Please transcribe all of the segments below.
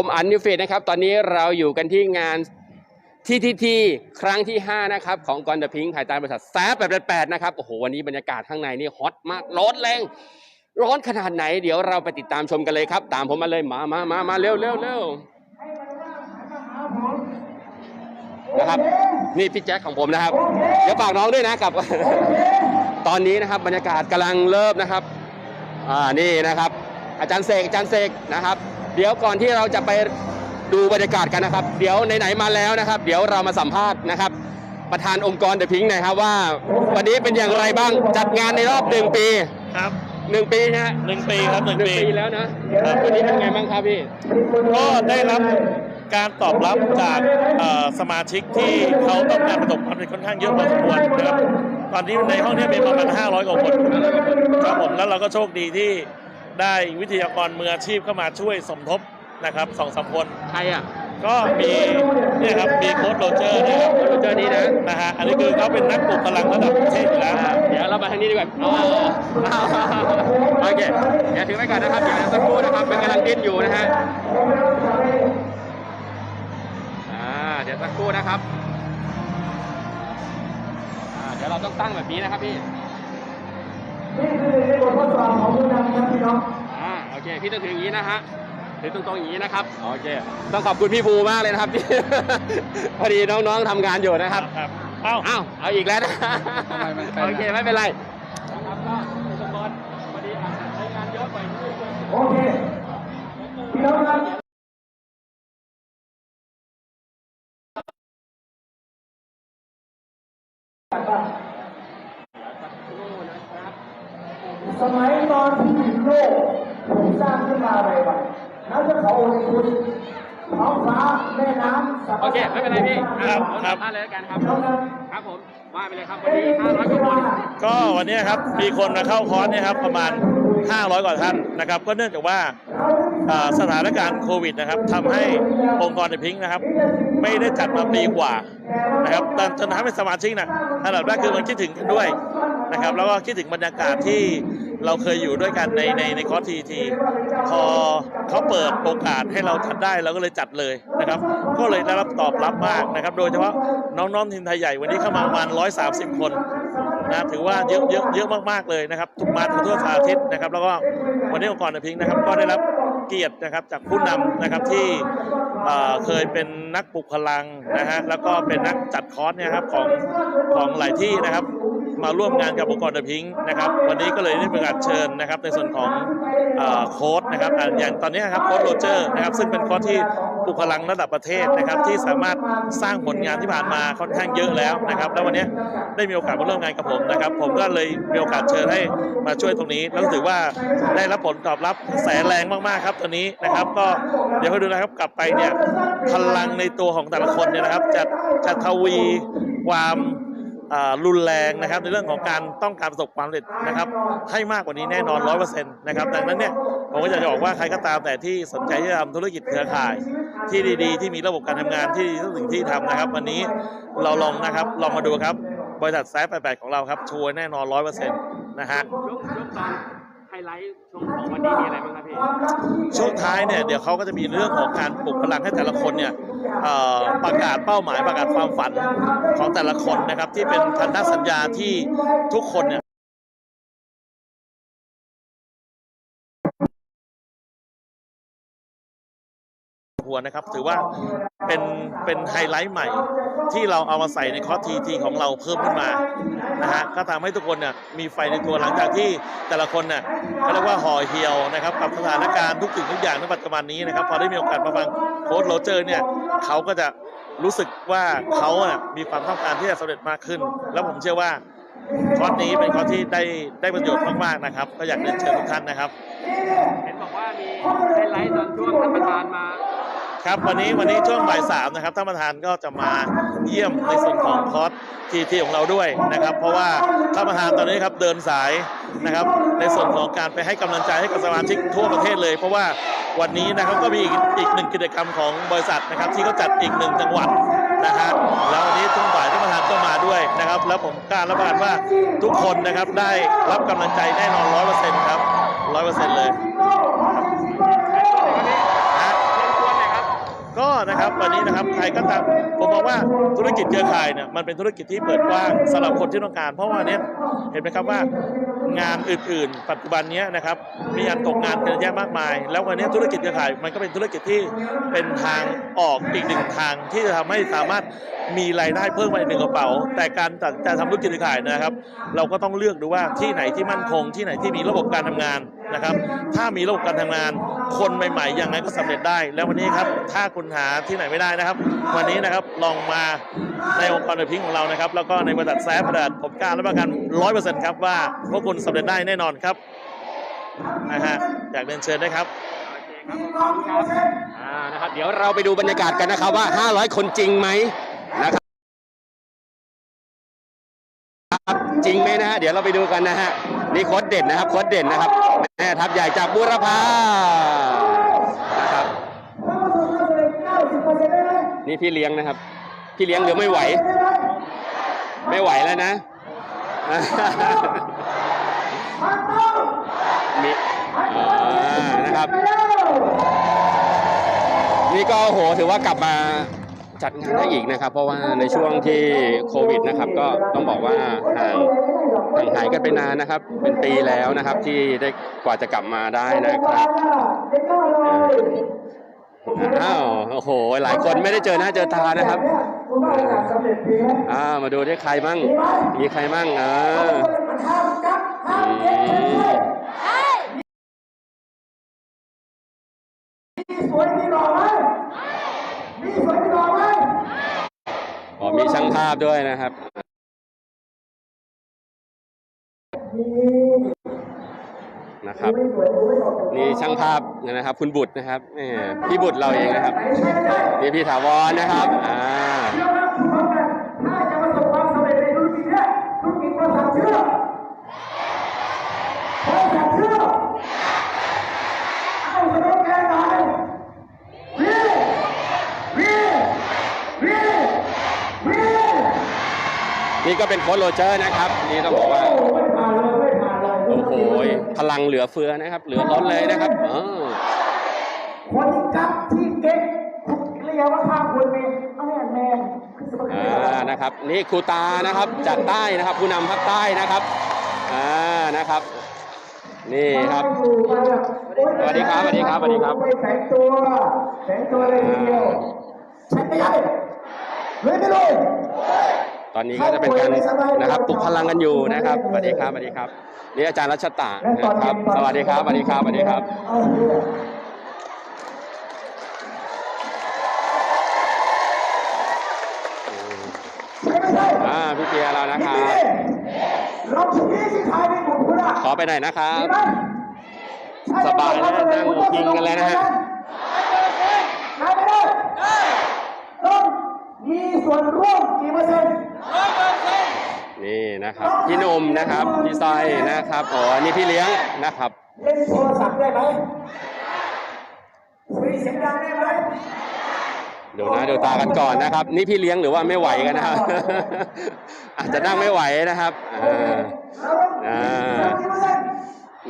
ผมอันนิวเฟสนะครับ ตอนนี้เราอยู่กันที่งานทีทีทีครั้งที่ 5 นะครับ ของกอนเดอะพิงภายใต้บริษัทแซฟแบบแปดนะครับ โอ้โห วันนี้บรรยากาศข้างในนี่ฮอตมาก ร้อนแรง ร้อนขนาดไหน เดี๋ยวเราไปติดตามชมกันเลยครับ ตามผมมาเลยมามามามาเร็วเร็วเร็วนะครับนี่พี่แจ็คของผมนะครับ เดี๋ยวฝากน้องด้วยนะกับ ตอนนี้นะครับบรรยากาศกำลังเริ่มนะครับอ่านี่นะครับ อาจารย์เสกอาจารย์เสกนะครับ เดี๋ยวก่อนที่เราจะไปดูบรรยากาศกันนะครับ เดี๋ยวไหนๆมาแล้วนะครับ เดี๋ยวเรามาสัมภาษณ์นะครับ ประธานองค์กรเดอะพิงค์หนะครับว่า วันนี้เป็นอย่างไรบ้างจัดงานในรอบหนึ่งปีครับหนึ่งปีนะฮะหนึ่งปีครับหนึ่งหนึ่งปีปีแล้วนะครับวันนี้เป็นไงบ้างครับพี่ก็ได้รับการตอบรับจากเอ่อสมาชิกที่เขาต้องการประสบความสำเร็จค่อนข้างเยอะพอสมควรนะครับตอนนี้ในห้องนี้มีประมาณ500กว่าคนครับผมแล้วเราก็โชคดีที่ ได้วิทยากรมืออาชีพเข้ามาช่วยสมทบนะครับสองสามคน ใครอะ ก็มีเนี่ยครับมีโค้ชโรเจอร์นะครับโรเจอร์นี้นะ นะฮะอันนี้คือเขาเป็นนักปลุกพลังระดับประเทศอยู่แล้วอ่าเดี๋ยวเรามาทางนี้ดีกว่าอ๋อโอเคเดี๋ยวถือไว้ก่อนนะครับ เดี๋ยวสักครู่นะครับเป็นกำลังดิ้นอยู่นะฮะอ่าเดี๋ยวสักครู่นะครับอ่าเดี๋ยวเราต้องตั้งแบบนี้นะครับพี่ นี่คือบททดสอบของผู้นำครับพี่น้องอ่าโอเค พี่ต้องถืออย่างนี้นะฮะถือตรงๆอย่างนี้นะครับโอเค ต้องขอบคุณพี่ภูมากเลยนะครับที่ พอดีน้องๆทำงานอยู่นะครับครับเอ้า อ้าวเอาอีกแล้วนะไม่ไม่เป็นไรโอเคไม่เป็นไรนะครับก็สมบูรณ์พอดีอาจจะใช้งานเยอะไปนิดนึง โอเค พี่น้องครับ สมัยตอนที่โลกถูกสร้างขึ้นมาใหม่ ๆแล้วจะเขาโอลิมปิกท้องฟ้าแม่น้ำสรรพโอเคไม่เป็นไรพี่ครับผมครับสัมภาษณ์เลยแล้วกันครับน้องครับครับผมว่าไปเลยครับวันนี้500กว่าคนก็วันนี้ครับมีคนมาเข้าคอร์สเนี่ยครับประมาณ 500 กว่าท่านนะครับ ก็เนื่องจากว่าอ่าสถานการณ์โควิดนะครับทำให้องค์กรในพิงค์นะครับ ไม่ได้จัดมาปีกว่านะครับแต่จนทำให้สมาชิกนะอันดับแรกคือมันคิดถึงกันด้วยนะครับ แล้วก็คิดถึงบรรยากาศที่ เราเคยอยู่ด้วยกันในในในคอร์สทีทีพอเขาเปิดโอกาสให้เราจัดได้เราก็เลยจัดเลยนะครับ ก็เลยได้รับตอบรับมากนะครับ โดยเฉพาะน้องๆทีมไทยใหญ่วันนี้เข้ามาประมาณ 130 คนนะถือว่าเยอะเยอะเยอะมากๆเลยนะครับทุกมาทั่วสาทิศนะครับ แล้วก็วันนี้องค์กรในพิงนะครับ ก็ได้รับเกียรตินะครับจากผู้นำนะครับที่เเคยเป็นนักปลุกพลังนะฮะแล้วก็เป็นนักจัดคอร์สเนี่ยครับของของหลายที่นะครับ มาร่วมงานกับองค์กรเดอะพิงค์นะครับวันนี้ก็เลยได้มีโอกาสเชิญนะครับในส่วนของอโค้ดนะครับอย่างตอนนี้ครับโค้ดโรเจอร์นะครับซึ่งเป็นโค้ดที่ปลุกพลังระดับประเทศนะครับที่สามารถสร้างผลงานที่ผ่านมาค่อนข้างเยอะแล้วนะครับแล้ววันนี้ได้มีโอกาสมาร่วมงานกับผมนะครับ ผมก็เลยมีโอกาสเชิญให้มาช่วยตรงนี้ แล้วถือว่าได้รับผลตอบรับแสนแรงมากๆครับตอนนี้นะครับ ก็เดี๋ยวให้ดูนะครับกลับไปเนี่ยพลังในตัวของแต่ละคนเนี่ยนะครับจะจะทวีความ รุนแรงนะครับ ในเรื่องของการต้องการประสบความสำเร็จนะครับ ให้มากกว่านี้แน่นอนร้อยเปอร์เซ็นต์นะครับดังนั้นเนี่ยผมก็อยากจะบอกว่าใครก็ตามแต่ที่สนใจที่จะทำธุรกิจเครือข่าย ที่ดีๆ ที่มีระบบการทำงานที่ดีทุกสิ่งที่ทำนะครับ วันนี้เราลองนะครับลองมาดูครับบริษัทแซฟแปดของเราครับชัวร์แน่นอนร้อยเปอร์เซ็นต์นะฮะ ไฮไลท์ช่วงของวันนี้มีอะไรบ้างครับพี่ช่วงท้ายเนี่ยเดี๋ยวเขาก็จะมีเรื่องของการปลุกพลังให้แต่ละคนเนี่ยประกาศเป้าหมายประกาศความฝันของแต่ละคนนะครับ ที่เป็นพันธสัญญาที่ทุกคนเนี่ยหัวนะครับถือว่าเป็นเป็นไฮไลท์ใหม่ที่เราเอามาใส่ในคอร์สทีทีของเราเพิ่มขึ้นมา นะฮะก็ทำให้ทุกคนเนี่ยมีไฟในตัวหลังจากที่แต่ละคนเนี่ยเขาเรียกว่าห่อเหี่ยวนะครับกับสถานการณ์ทุกสิ่งทุกอย่างในปัจจุบันนี้นะครับพอได้มีโอกาสมาฟังโค้ชโรเจอร์เนี่ยเขาก็จะรู้สึกว่าเขาอะมีความต้องการที่จะสำเร็จมากขึ้น แล้วผมเชื่อว่าคอร์สนี้เป็นคอร์สที่ได้ได้ประโยชน์มากๆนะครับ ก็อยากเรียนเชิญทุกท่านนะครับ เห็นบอกว่ามีไฮไลท์ตอนช่วงท่านประธานมา ครับวันนี้วันนี้ช่วงบ่ายสามนะครับท่านประธานก็จะมาเยี่ยมในส่วนของคอร์สทีทีของเราด้วยนะครับ เพราะว่าท่านประธานตอนนี้ครับเดินสายนะครับ ในส่วนของการไปให้กำลังใจให้กับสมาชิกทั่วประเทศเลย เพราะว่าวันนี้นะครับก็มีอีกอีกหนึ่งกิจกรรมของบริษัทนะครับ ที่เขาจัดอีกหนึ่งจังหวัดนะฮะแล้ววันนี้ช่วงบ่ายท่านประธานก็มาด้วยนะครับ แล้วผมกล้ารับประกันว่าทุกคนนะครับได้รับกำลังใจแน่นอนร้อยเปอร์เซ็นต์ครับร้อยเปอร์เซ็นต์เลย เชิญชวนหน่อยครับ ก็นะครับวันนี้นะครับใครก็ตามผมมองว่าธุรกิจเครือข่ายเนี่ยมันเป็นธุรกิจที่เปิดกว้างสำหรับคนที่ต้องการ เพราะว่าเนี้ยเห็นไหมครับว่างานอื่น ๆ ปัจจุบันนี้นะครับมีการตกงานกันเยอะแยะมากมาย แล้ววันนี้ธุรกิจเครือข่ายมันก็เป็นธุรกิจที่เป็นทางออกอีกหนึ่งทางที่จะทำให้สามารถมีรายได้เพิ่มมาอีกหนึ่งกระเป๋า แต่การตัดจะทำธุรกิจเครือข่ายนะครับ เราก็ต้องเลือกดูว่าที่ไหนที่มั่นคง ที่ไหนที่มีระบบการทำงาน นะครับ ถ้ามีระบบการทำงาน คนใหม่ๆยังไงก็สำเร็จได้ แล้ววันนี้ครับถ้าคุณหาที่ไหนไม่ได้นะครับ วันนี้นะครับลองมาในองค์กรเดอะพิงของเรานะครับ แล้วก็ในบริษัทแซฟบริษัทผมกล้ารับประกันร้อยเปอร์เซ็นต์ครับว่าพวกคุณสำเร็จได้แน่นอนครับนะฮะอยากเรียนเชิญได้ครับอ่านะครับเดี๋ยวเราไปดูบรรยากาศกันนะครับว่า 500 คนจริงไหมนะครับจริงไหมนะฮะเดี๋ยวเราไปดูกันนะฮะ นี่โค้ดเด่นนะครับโค้ดเด่นนะครับแม่ทัพใหญ่จากบุรพานะครับนี่พี่เลี้ยงนะครับ พี่เลี้ยงเดี๋ยวไม่ไหว ไม่ไหวแล้วนะมีนะครับ นี่ก็โหถือว่ากลับมา จัดงานได้อีกนะครับ เพราะว่าในช่วงที่โควิดนะครับ ก็ต้องบอกว่าห่างห่างหายกันไปนานนะครับ เป็นปีแล้วนะครับ ที่ได้กว่าจะกลับมาได้นะครับอ้าวโอ้โห หลายคนไม่ได้เจอหน้าเจอตานะครับอ่ามาดูได้ใครมั่งมีใครมั่งอ่าอืมสวยมีหล่อไหมมีสวยมีหล่อไหม อ๋อมีช่างภาพด้วยนะครับ นะครับ นี่ช่างภาพนะครับ คุณบุตรนะครับนี่พี่บุตรเราเองนะครับ นี่พี่ถาวรนะครับ อ่าจะประสบความสำเร็จในธุรกิจเนี่ยธุรกิจบริษัทเชื่อบริษัทเชื่อเอาสโลแกนหน่อยวีวีวีวี นี่ก็เป็นโค้ชโรเจอร์นะครับ นี่ต้องบอกว่าโอ้ไม่ผ่านเลยไม่ผ่านเลยโอ้โหพลังเหลือเฟือนะครับ เหลือล้นเลยนะครับอ๋อคนที่กัดที่เก่งเรียกว่าข้างคุณมีแม่แม่อ่านะครับ นี่ครูตานะครับจากใต้นะครับ ผู้นำภาคใต้นะครับอ่านะครับ นี่ครับสวัสดีครับสวัสดีครับสวัสดีครับไม่แข็งตัวแข็งตัวเลยทีเดียวใช่ไม่ใช่เลยไม่เลยต อนนี้ก็จะเป็นการนะครับปลุกพลังกันอยู่นะครับสวัสดีครับสวัสดีครับนี่อาจารย์รัชตะนะครับ สวัสดีครับสวัสดีครับสวัสดีครับเอาเถอะใช่ไม่ใช่อ่าพี่เปียเรานะครับเราชี้สิใครเป็นบุตรคุณอะขอไปหน่อยนะครับมีไหมใช่สบายนะนั่งพิงกันเลยนะฮะได้ไม่ได้ต้องมีส่วนร่วมกี่เปอร์เซ็นต์ นี่นะครับพี่หนุ่มนะครับพี่สร้อยนะครับอ๋อนี่พี่เลี้ยงนะครับเล่นโทรศัพท์ได้ไหมคุยเสียงดังได้ไหมดูหน้าดูตากันก่อนนะครับ นี่พี่เลี้ยงหรือว่าไม่ไหวกันนะครับ อาจจะนั่งไม่ไหวนะครับอ่าอ่า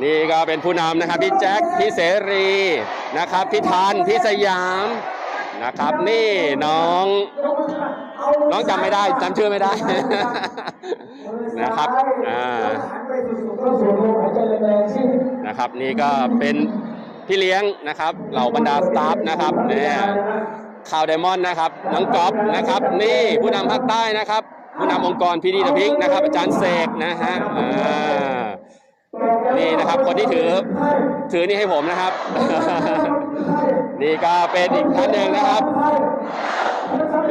นี่ก็เป็นผู้นำนะครับพี่แจ็คพี่เสรีนะครับพี่ทันพี่สยามนะครับ นี่น้อง น้องจำไม่ได้จำชื่อไม่ได้ นะครับอ่านะครับนี่ก็เป็นพี่เลี้ยงนะครับ เหล่าบรรดาสตาฟนะครับเนี่ยข่าวไดมอนด์นะครับน้องก๊อฟนะครับ นี่ผู้นำภาคใต้นะครับ ผู้นำองค์กรพีดีนพิงค์นะครับ อาจารย์เสกนะฮะอ่านี่นะครับคนที่ถือถือนี่ให้ผมนะครับ นี่ก็เป็นอีกท่านหนึ่งนะครับ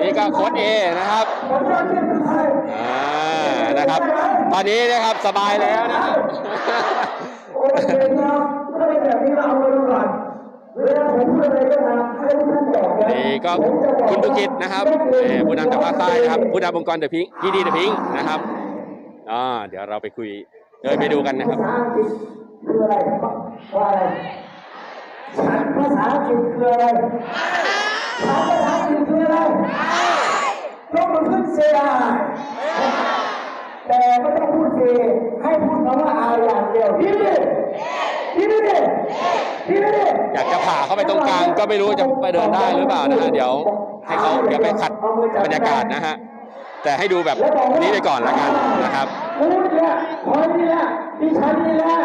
นี่ก็โค้ดเอนะครับอ่านะครับ ตอนนี้นะครับสบายแล้วนะครับโอเคครับถ้าเป็นแบบนี้เราเอาไปดูก่อนเวลาผมพูดอะไรก็ตามให้ทุกท่านบอกนะนี่ก็คุณธุกิจนะครับผู้นำจากภาคใต้นะครับผู้นำองค์กรเดอะพิงพี่ดีเดอะพิงนะครับอ่าเดี๋ยวเราไปคุยเดินไปดูกันนะครับภาษาอังกฤษคืออะไรว่าอะไรภาษาอังกฤษคืออะไรฉันภาษา อังกฤษคืออะไรต้องมาขึ้นเสียแต่ไม่ต้องพูดเสียให้พูดคำว่าอายอย่างเดียวยิ้มดิยิ้มดิอยากจะผ่าเข้าไปตรงกลางก็ไม่รู้จะไปเดินได้หรือเปล่านะฮะเดี๋ยวให้เขาเดี๋ยวไปขัดบรรยากาศนะฮะแต่ให้ดูแบบนี้ไปก่อนละกันนะครับกูนี่แหละคนนี่แหละดิฉันนี่แหละ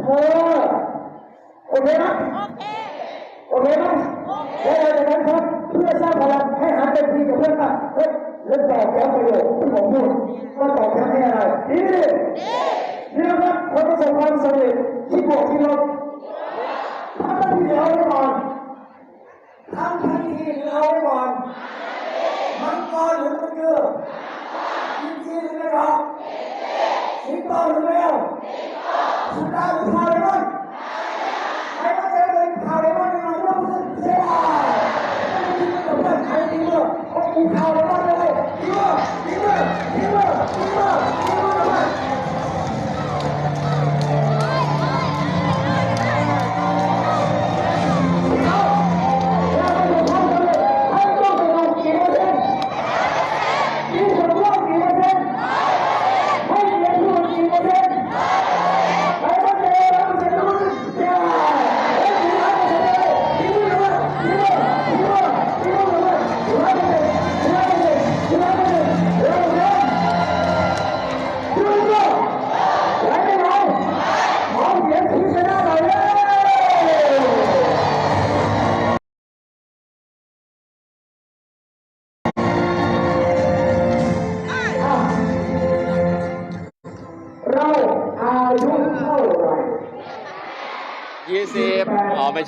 เธอโอเคไหมโอเคไหมแล้วหลังจากนั้นครับ เพื่อสร้างพลังให้หันไปทีกับเพื่อนว่าเฮ้ยแล้วตอบแย้ำประโยคที่ผมพูดว่าตอบแย้ำให้อะไรดีนี่นะครับคนประสบความสำเร็จที่บวกที่ลบทำหน้าที่เดียวไว้ก่อนทำทันทีหรือเอาไว้ก่อนมังกรหรือมังเกลืออินทรีหรือไม่หรอกสิงโตหรือแมวสิงโตสุดาหรือทาเ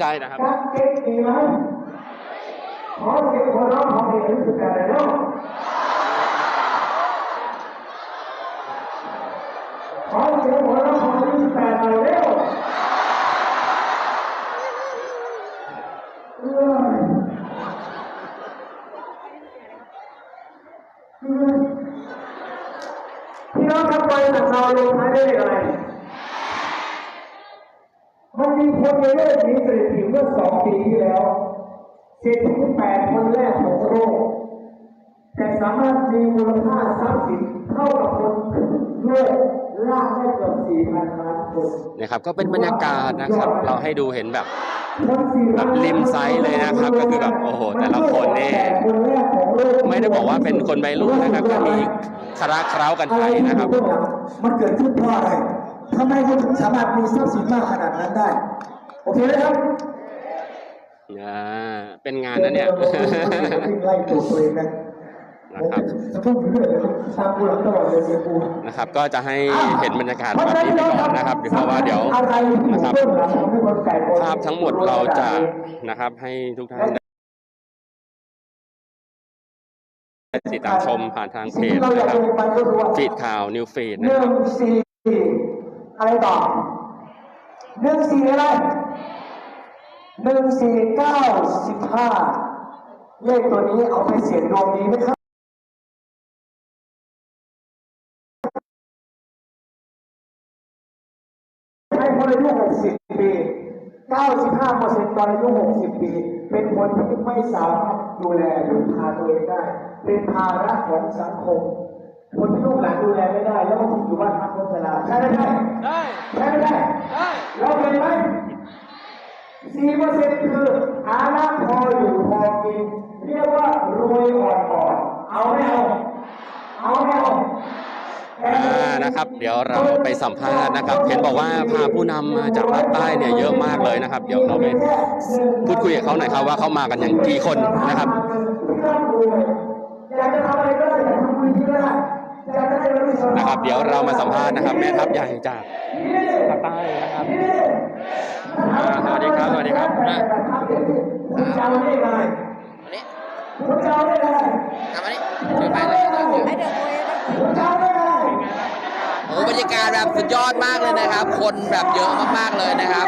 ใช่นะครับ กักเก็บดีไหมขอเสียงหัวเราะของเด็กอายุสิบแปดเลยเนาะขอเสียงหัวเราะของอายุสิบแปดหน่อยเร็วเอ้ยเอ้ยพี่น้องครับไปจากเราลงท้ายได้เลขอะไร มันมีคนในโลกนี้สถิติเมื่อสองปีที่แล้วเศรษฐีแปดคนแรกของโลก แต่สามารถมีมู ลค่าทรัพย์สินเท่ากับคนโลกล่ากได้เกือบสี่พันล้านคนเนี่ยครับ ก็เป็นบรรยากาศนะครับ เราให้ดูเห็นแบบคนสี่แบบริมไซส์เลยนะครับ ก็คือแบบโอ้โหแต่ละคนนี่คนแรกของโลกไม่ได้บอกว่าเป็นคนวัยรุ่นนะครับก็มีคาราเคล้ากันไปนะครับ มันเกิดขึ้นเพราะอะไรทำไมเขาถึงสามารถมีทรัพย์สินมากขนาดนั้นได้ โอเคไหมครับอ่าเป็นงานนะเนี่ยวิ่งไล่ตัวตัวเองนะ นะครับจะเพิ่มเรื่อยๆเลยตามกูหลังตลอดเลยเสียกูนะครับ ก็จะให้เห็นบรรยากาศแบบนี้ไปก่อนนะครับเดี๋ยวเพราะว่าเดี๋ยวอะไรนะครับเพิ่มหลังของให้คนไก่คนภาพทั้งหมดเราจะนะครับให้ทุกท่านได้ติดตามชมผ่านทางเพจเราอยากนะครับลงไปก็คือว่าฟีดข่าวนิวฟีดหนะคนึ่รับงสี่อะไรต่อหนึ่งสี่อะไรหนึ่งสี่เก้าสิบห้าเลขตัวนี้เอาไปเสี่ยงดวงดีไหมครับ คนอายุ 60 ปี 95เปอร์เซ็นต์ตอนอายุ 60 ปี เป็นคนที่ไม่สามารถดูแลลูกพาตัวเองได้ เป็นภาระของสังคม คนที่ลูกหลานดูแลไม่ได้ แล้วบางทีอยู่บ้านพักคนชราใช่ไหม่ได้ได้ใช่ไม่ได้ได้เราเป็นไหม4เปอร์เซ็นต์คือฐานะพออยู่พอกิน เรียกว่ารวยอ่อนๆเอาไม่เอาเอาไม่เอา นะครับ เดี๋ยวเราไปสัมภาษณ์นะครับเห็นบอกว่าพาผู้นำมาจากภาคใต้เนี่ยเยอะมากเลยนะครับ เดี๋ยวเราไปพูดคุยกับเขาหน่อยครับว่าเขามากันอย่างกี่คนนะครับอยากจะทำอะไรก็ได้อยากทำบุญก็ได้อยากจะได้รับผิดชอบนะครับ เดี๋ยวเรามาสัมภาษณ์นะครับ แม่ทัพใหญ่จากภาคใต้นะครับอ่าสวัสดีครับสวัสดีครับคุณจะเอาเลขอะไรคุณจะเอาเลขอะไรทำอันนี้ช่วยไปเลยนะให้เดินคุยคุณจะเอาเลขอะไร โอ้บรรยากาศแบบสุดยอดมากเลยนะครับ คนแบบเยอะมากๆเลยนะครับ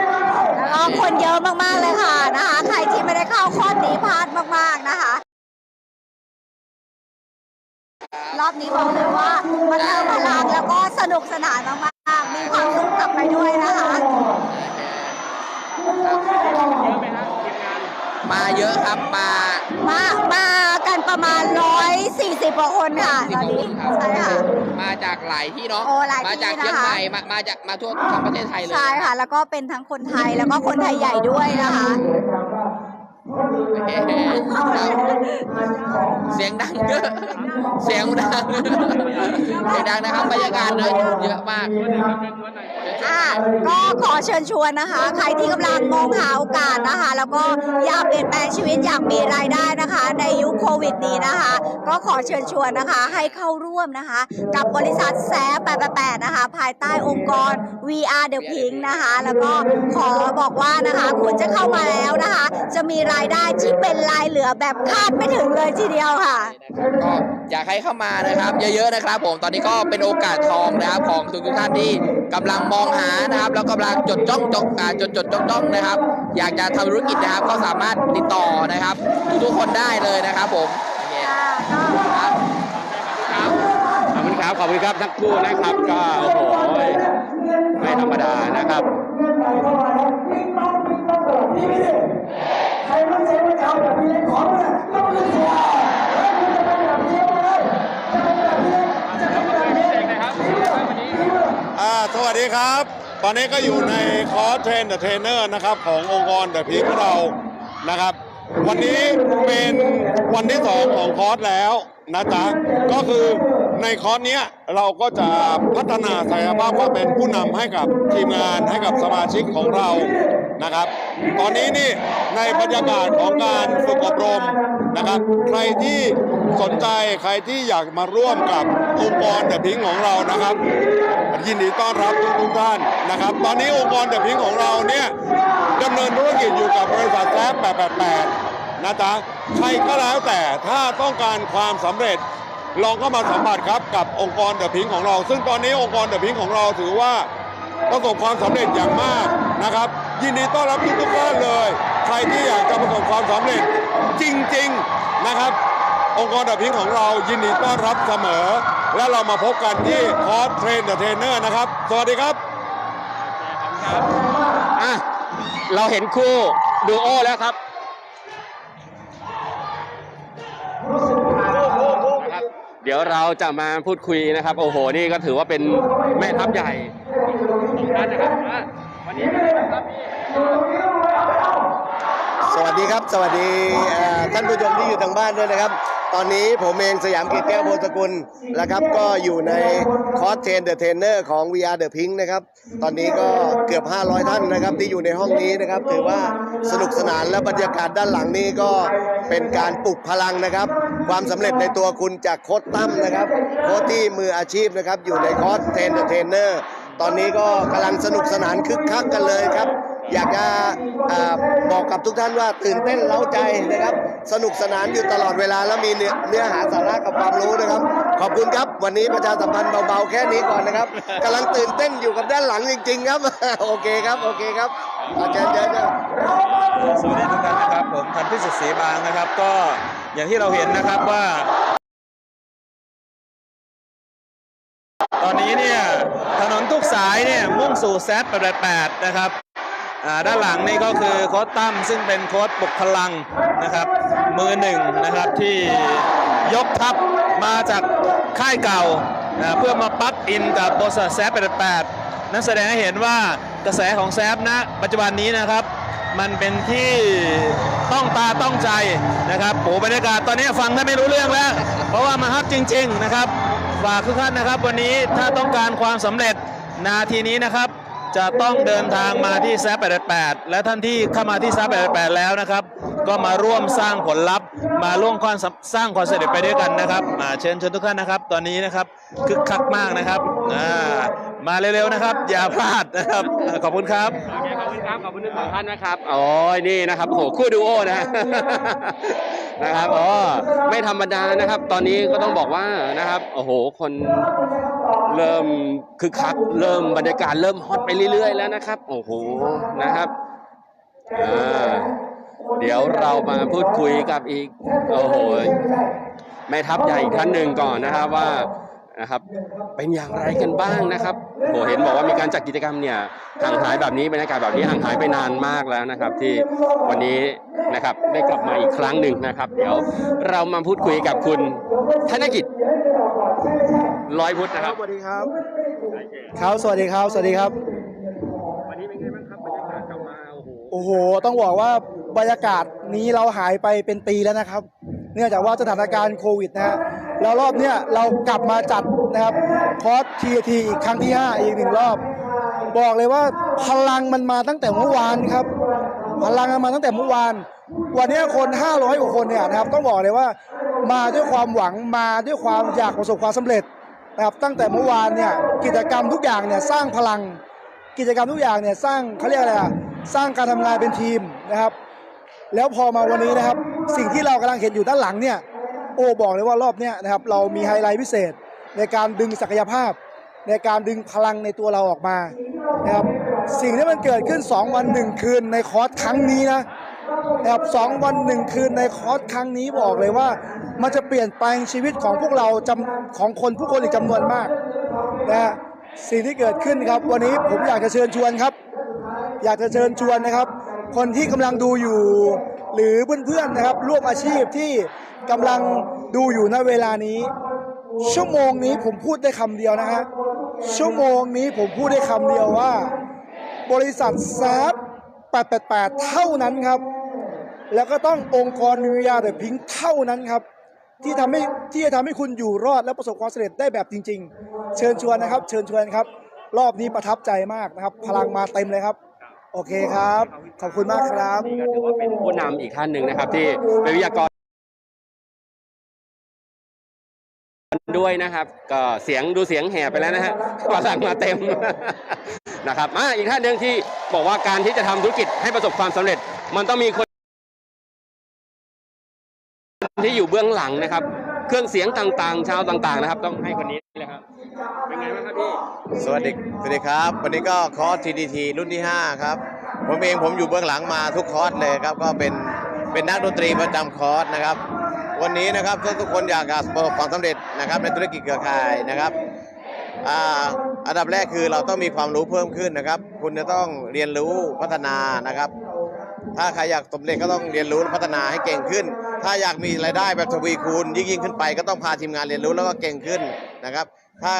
แล้วก็คนเยอะมากๆเลยค่ะนะคะ ใครที่ไม่ได้เข้าข้อนี้พลาดมากๆนะคะ รอบนี้บอกเลยว่ามันเติมพลังแล้วก็สนุกสนานมากๆ มีความสุขกลับไปด้วยนะคะมาเยอะครับมามามากันกันประมาณ 140กว่าคนค่ะตอนนี้ใช่ค่ะ มาจากหลายที่เนาะโอ้หลายที่มาจากนะคะเชียงใหม่มามาจากมาทั่วทั้งประเทศไทยเลยใช่ค่ะ แล้วก็เป็นทั้งคนไทยแล้วก็คนไทยใหญ่ด้วยนะคะเฮ้เสียงดังเยอะเสียงดังเสียงดังนะครับบรรยากาศเนอะเยอะมาก อะก็ขอเชิญชวนนะคะ ใครที่กำลังมองหาโอกาสนะคะ แล้วก็อยากเปลี่ยนแปลงชีวิตอยากมีรายได้นะคะ ในยุคโควิดนี้นะคะ ก็ขอเชิญชวนนะคะให้เข้าร่วมนะคะ กับบริษัทแซฟ888นะคะ ภายใต้องค์กร VR The Pink นะคะ แล้วก็ขอบอกว่านะคะคุณจะเข้ามาแล้วนะคะ จะมีรายได้ที่เป็นรายเหลือแบบคาดไม่ถึงเลยทีเดียวค่ะ ก็อยากให้เข้ามานะครับ เยอะๆนะครับ ผมตอนนี้ก็เป็นโอกาสทองนะครับของทุกๆท่านที่กำลังมองหานะครับ แล้วกำลังจดจ้องจดอ่าจดจดจ้องจ้องนะครับ อยากจะทำธุรกิจนะครับ ก็สามารถติดต่อนะครับ ทุกๆคนได้เลยนะครับผมโอเคครับขอบคุณครับ ขอบคุณครับทั้งคู่นะครับ ก็โอ้โห ไม่ธรรมดานะครับเงื่อนไขเข้ามาแล้วปิ๊งปังปิ๊งปังตลอดนี่ไม่ได้ใครมั่นใจว่าจะเอาแบบนี้เล่นของเนี่ยก็ไม่ได้เสียเฮ้ยคุณจะเป็นแบบนี้เลยจะเป็นแบบนี้จะเป็นแบบนี้นี่เลยอ่าสวัสดีครับ ตอนนี้ก็อยู่ในคอร์สเทรนเดอะเทรนเนอร์นะครับขององค์กรเดอะพีของเรานะครับ วันนี้เป็นวันที่สองของคอร์สแล้วนะจ๊ะก็คือ ในคอร์สเนี้ยเราก็จะพัฒนาศักยภาพควาเป็นผู้นำให้กับทีมงานให้กับสมาชิกของเรานะครับ ตอนนี้นี่ในบรรยากาศของการฝึกอบรมนะครับ ใครที่สนใจใครที่อยากมาร่วมกับองค์กรเดอะพิงของเรานะครับ ยินดีต้อนรับทุกทุกท่านนะครับ ตอนนี้องค์กรเดอะพิงของเราเนี่ยดำเนินธุรกิจอยู่กับบริษัทแซฟ888นะจ๊ะใครก็แล้วแต่ถ้าต้องการความสำเร็จ ลองเข้ามาสัมผัสครับกับองค์กรเดอะพิงของเรา ซึ่งตอนนี้องค์กรเดอะพิงของเราถือว่าประสบความสำเร็จอย่างมากนะครับ ยินดีต้อนรับทุกทุกท่านเลย ใครที่อยากจะประสบความสำเร็จจริง ๆนะครับ องค์กรเดอะพิงของเรายินดีต้อนรับเสมอ และเรามาพบกันที่คอร์สเทรนเดอะเทรนเนอร์นะครับ สวัสดีครับอะเราเห็นคู่ดูโอแล้วครับ เดี๋ยวเราจะมาพูดคุยนะครับ โอ้โห นี่ก็ถือว่าเป็นแม่ทัพใหญ่ของท่านนะครับอะวันนี้นไงบ้างครับพี่สวัสดีครับ สวัสดีเอ่อท่านผู้ชมที่อยู่ทางบ้านด้วยนะครับ ตอนนี้ผมเองสยามกียรติแก้วโพสกุลนะครับ ก็อยู่ในคอร์สเทรนเดอะเทรนเนอร์ของ VR The Pink นะครับ ตอนนี้ก็เกือบ 500 ท่านนะครับที่อยู่ในห้องนี้นะครับ ถือว่า สนุกสนานและบรรยากาศด้านหลังนี้ก็เป็นการปลุกพลังนะครับ ความสำเร็จในตัวคุณจากโค้ชตั้มนะครับโค้ชที่มืออาชีพนะครับอยู่ในคอร์สเทรนเดอะเทรนเนอร์ตอนนี้ก็กำลังสนุกสนานคึกคักกันเลยครับ อยากจะบอกกับทุกท่านว่าตื่นเต้นเล้าใจนะครับ สนุกสนานอยู่ตลอดเวลาแล้วมีเนื้อหาสาระกับความรู้นะครับ ขอบคุณครับ วันนี้ประชาสัมพันธ์เบาๆแค่นี้ก่อนนะครับกำลังตื่นเต้นอยู่กับด้านหลังจริง ๆ ครับ โอเคครับ โอเคครับอาจารย์เจริญ สวัสดีทุกท่านนะครับผมพันพิสุทธิ์ศรีบางนะครับ ก็อย่างที่เราเห็นนะครับว่า ตอนนี้เนี่ยถนนทุกสายเนี่ยมุ่งสู่แซด88นะครับด้านหลังนี่ก็คือโค้ชตั้มซึ่งเป็นโค้ชปลุกพลังนะครับ มือหนึ่งนะครับที่ยกทัพมาจากค่ายเก่า เพื่อมาปลั๊กอินกับบริษัทแซด88 นั่นแสดงให้เห็นว่ากระแสของแซฟนะปัจจุบันนี้นะครับ มันเป็นที่ต้องตาต้องใจนะครับโอ้บรรยากาศตอนนี้ฟังท่านไม่รู้เรื่องแล้ว เพราะว่ามาฮับจริง ๆนะครับฝากทุกท่านนะครับ วันนี้ถ้าต้องการความสำเร็จนาทีนี้นะครับ จะต้องเดินทางมาที่แซฟ88 และท่านที่เข้ามาที่แซฟ88 แล้วนะครับ ก็มาร่วมสร้างผลลัพธ์ มาร่วมความสร้างความสำเร็จไปด้วยกันนะครับเชิญชวนทุกท่านนะครับ ตอนนี้นะครับคึกคักมากนะครับอ่า มาเร็วๆนะครับ อย่าพลาดนะครับอ่าขอบคุณครับโอเคขอบคุณครับขอบคุณทั้งสองท่านนะครับโอ้ยนี่นะครับโอ้โหคู่ดูโอนะนะครับอ๋อไม่ธรรมดานะครับ ตอนนี้ก็ต้องบอกว่านะครับโอ้โหคนเริ่มคึกคักเริ่มบรรยากาศเริ่มฮอตไปเรื่อย ๆ แล้วนะครับ โอ้โหนะครับอ่าเดี๋ยวเรามาพูดคุยกับอีกโอ้โหแม่ทัพใหญ่อีกท่านหนึ่งก่อนนะครับว่า นะครับ เป็นอย่างไรกันบ้างนะครับโหเห็นบอกว่ามีการจัดกิจกรรมเนี่ยห่างหายแบบนี้บรรยากาศแบบนี้ห่างหายไปนานมากแล้วนะครับ ที่วันนี้นะครับได้กลับมาอีกครั้งหนึ่งนะครับ เดี๋ยวเรามาพูดคุยกับคุณธนกิจร้อยพุทธนะครับสวัสดีครับครับสวัสดีครับสวัสดีครับ วันนี้เป็นไงบ้างครับบรรยากาศกลับมาโอ้โหโอ้โห ต้องบอกว่าบรรยากาศนี้เราหายไปเป็นปีแล้วนะครับ เนื่องจากว่าสถานการณ์โควิดนะฮะ แล้วรอบเนี้ยเรากลับมาจัดนะครับคอร์สทีทีอีกครั้งที่ 5 อีกหนึ่งรอบ บอกเลยว่าพลังมันมาตั้งแต่เมื่อวานครับพลังมันมาตั้งแต่เมื่อวาน วันนี้คน 500กว่าคนเนี่ยนะครับต้องบอกเลยว่ามาด้วยความหวังมาด้วยความอยากประสบความสำเร็จนะครับตั้งแต่เมื่อวานเนี่ยกิจกรรมทุกอย่างเนี่ยสร้างพลังกิจกรรมทุกอย่างเนี่ยสร้างเขาเรียกอะไรอะสร้างการทำงานเป็นทีมนะครับ แล้วพอมาวันนี้นะครับ สิ่งที่เรากำลังเห็นอยู่ด้านหลังเนี่ย โอ้บอกเลยว่ารอบเนี้ยนะครับเรามีไฮไลท์พิเศษในการดึงศักยภาพ ในการดึงพลังในตัวเราออกมานะครับสิ่งที่มันเกิดขึ้น 2 วัน 1 คืนในคอร์สครั้งนี้นะนะครับสองวันหนึ่งคืนในคอร์สครั้งนี้บอกเลยว่า มันจะเปลี่ยนแปลงชีวิตของพวกเราจำของคนผู้คนอีกจำนวนมากนะฮะสิ่งที่เกิดขึ้นครับ วันนี้ผมอยากจะเชิญชวนครับ อยากจะเชิญชวนนะครับ คนที่กำลังดูอยู่ หรือเพื่อนๆนะครับ ร่วมอาชีพที่กำลังดูอยู่ณเวลานี้ ชั่วโมงนี้ผมพูดได้คำเดียวนะฮะชั่วโมงนี้ผมพูดได้คำเดียวว่า บริษัทแซฟ888 เท่านั้นครับ แล้วก็ต้ององค์กรวิทยาเดอะพิงเท่านั้นครับ ที่ทำให้ที่จะทำให้คุณอยู่รอดและประสบความสำเร็จได้แบบจริง ๆ เชิญชวนนะครับ เชิญชวนครับ รอบนี้ประทับใจมากนะครับ พลังมาเต็มเลยครับ โอเคครับ ขอบคุณมากครับ ก็ถือว่าเป็นผู้นำอีกท่านหนึ่งนะครับ ที่เป็นวิทยากรด้วยนะครับ ก็เสียงดูเสียงแห่ไปแล้วนะฮะกำลังมาเต็ม นะครับมาอีกท่านหนึ่งที่บอกว่าการที่จะทำธุรกิจให้ประสบความสำเร็จ มันต้องมีคนที่อยู่เบื้องหลังนะครับ เครื่องเสียงต่างๆ ชาวต่างๆนะครับ ต้องให้คนนี้เลยครับเป็นไงบ้างครับพี่สวัสดีสวัสดีครับ วันนี้ก็คอร์ส TDT รุ่นที่ 5 ครับ ผมเองผมอยู่เบื้องหลังมาทุกคอร์สเลยครับ ก็เป็นเป็นนักดนตรีประจำคอร์สนะครับ วันนี้นะครับถ้าทุกคนอยากประสบความสำเร็จนะครับในธุรกิจเครือข่ายนะครับอ่าอันดับแรกคือเราต้องมีความรู้เพิ่มขึ้นนะครับ คุณจะต้องเรียนรู้พัฒนานะครับ ถ้าใครอยากสำเร็จก็ต้องเรียนรู้และพัฒนาให้เก่งขึ้น ถ้าอยากมีรายได้แบบทวีคูณยิ่งยิ่งขึ้นไปก็ต้องพาทีมงานเรียนรู้แล้วก็เก่งขึ้นนะครับ ถ้า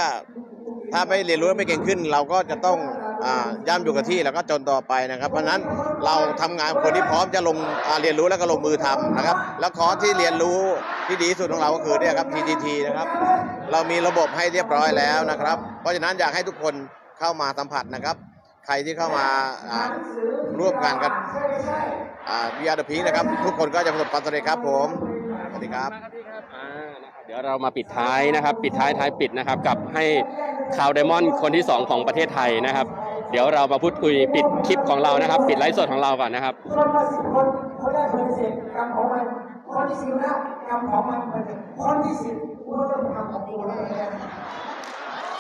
ถ้าไม่เรียนรู้ไม่เก่งขึ้น เราก็จะต้องอาย่ำอยู่กับที่แล้วก็จนต่อไปนะครับ เพราะฉะนั้นเราทำงานกับคนที่พร้อมจะลงอ่าเรียนรู้แล้วก็ลงมือทำนะครับ แล้วคอร์สที่เรียนรู้ที่ดีที่สุดของเราก็คือเนี่ยครับ TTT นะครับ เรามีระบบให้เรียบร้อยแล้วนะครับ เพราะฉะนั้นอยากให้ทุกคนเข้ามาสัมผัสนะครับ ใครที่เข้ามาอ่าร่วมกันกับวิอาร์ดพิงนะครับ ทุกคนก็จะประสบความสำเร็จครับผมสวัสดีครับอ่านะครับเดี๋ยวเรามาปิดท้ายนะครับ ปิดท้ายท้ายปิดนะครับ กับให้คาวไดมอนด์คนที่ 2 ของประเทศไทยนะครับ เดี๋ยวเรามาพูดคุยปิดคลิปของเรานะครับ ปิดไลฟ์สดของเราก่อนนะครับคนละสิบคนคนแรกปฏิเสธกรรมของมันคนที่สิบนะกรรมของมันมันคนที่สิบกูเริ่มทำของกูแล้วนะ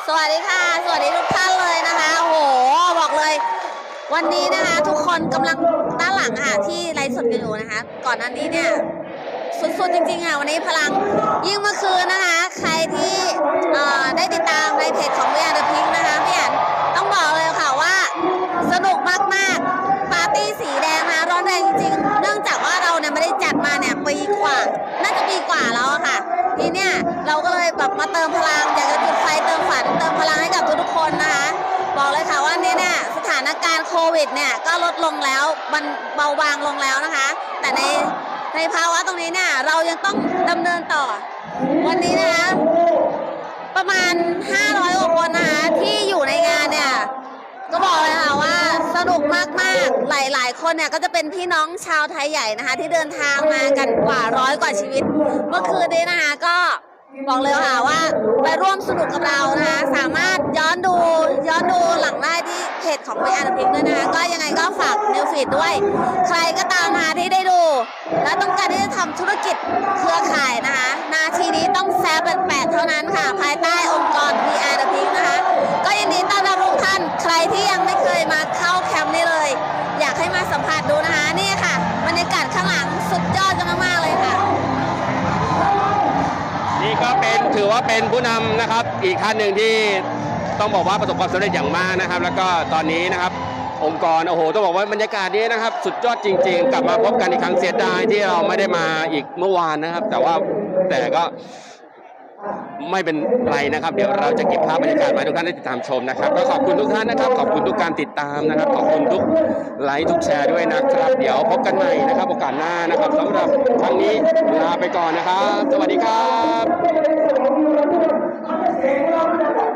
สวัสดีค่ะ สวัสดีทุกท่านเลยนะคะโอ้โหบอกเลย วันนี้นะคะ ทุกคนกำลังด้านหลังค่ะที่ไลฟ์สดกันอยู่นะคะ ก่อนหน้านี้เนี่ยสุดๆจริงๆค่ะวันนี้พลังยิ่งเมื่อคืนนะคะ ใครที่ได้ติดตามในเพจของ We Are The Pink นะคะพี่อันต้องบอกเลยค่ะว่าสนุกมากๆปาร์ตี้สีแดงนะร้อนแรงจริงๆ เนื่องจากว่าเราเนี่ยไม่ได้จัดมาเนี่ยปีกว่า น่าจะปีกว่าแล้วค่ะ ทีเนี้ย เราก็เลยแบบมาเติมพลัง อยากจะจุดไฟเติมฝันเติมพลังให้กับทุกๆคนนะคะ บอกเลยค่ะว่านี่เนี่ยสถานการณ์โควิดเนี่ยก็ลดลงแล้วมันเบาบางลงแล้วนะคะ แต่ในในภาวะตรงนี้เนี่ยเรายังต้องดำเนินต่อ วันนี้นะคะประมาณ 500กว่าคนนะคะที่อยู่ในงานเนี่ยก็บอกเลยค่ะว่าสนุกมากๆ หลาย ๆ คนเนี่ยก็จะเป็นพี่น้องชาวไทยใหญ่นะคะ ที่เดินทางมากันกว่าร้อยกว่าชีวิต เมื่อคืนนี้นะคะก็ บอกเลยค่ะว่าไปร่วมสนุกกับเรานะคะสามารถย้อนดูย้อนดูหลังได้ที่เพจของ We Are The Pink ด้วยนะคะก็ยังไงก็ฝากนิวฟีดด้วย ใครก็ตามมาที่ได้ดู และต้องการที่จะทำธุรกิจเครือข่ายนะคะ นาทีนี้ต้องแซบแปดเท่านั้นค่ะ ภายใต้องค์กร PR The Pink นะคะ ว่าเป็นผู้นำนะครับอีกท่านหนึ่งที่ต้องบอกว่าประสบความสำเร็จอย่างมากนะครับ แล้วก็ตอนนี้นะครับ องค์กรโอ้โหต้องบอกว่าบรรยากาศนี้นะครับ สุดยอดจริง ๆ กลับมาพบกันอีกครั้งเสียดายที่เราไม่ได้มาอีกเมื่อวานนะครับ แต่ว่าแต่ก็ไม่เป็นไรนะครับ เดี๋ยวเราจะเก็บภาพบรรยากาศมาให้ทุกท่านได้ติดตามชมนะครับก็ขอบคุณทุกท่านนะครับ ขอบคุณทุกการติดตามนะครับ ขอบคุณทุกไลค์ทุกแชร์ด้วยนะครับ เดี๋ยวพบกันใหม่นะครับโอกาสหน้านะครับสำหรับครั้งนี้ลาไปก่อนนะครับ สวัสดีครับ Thank you.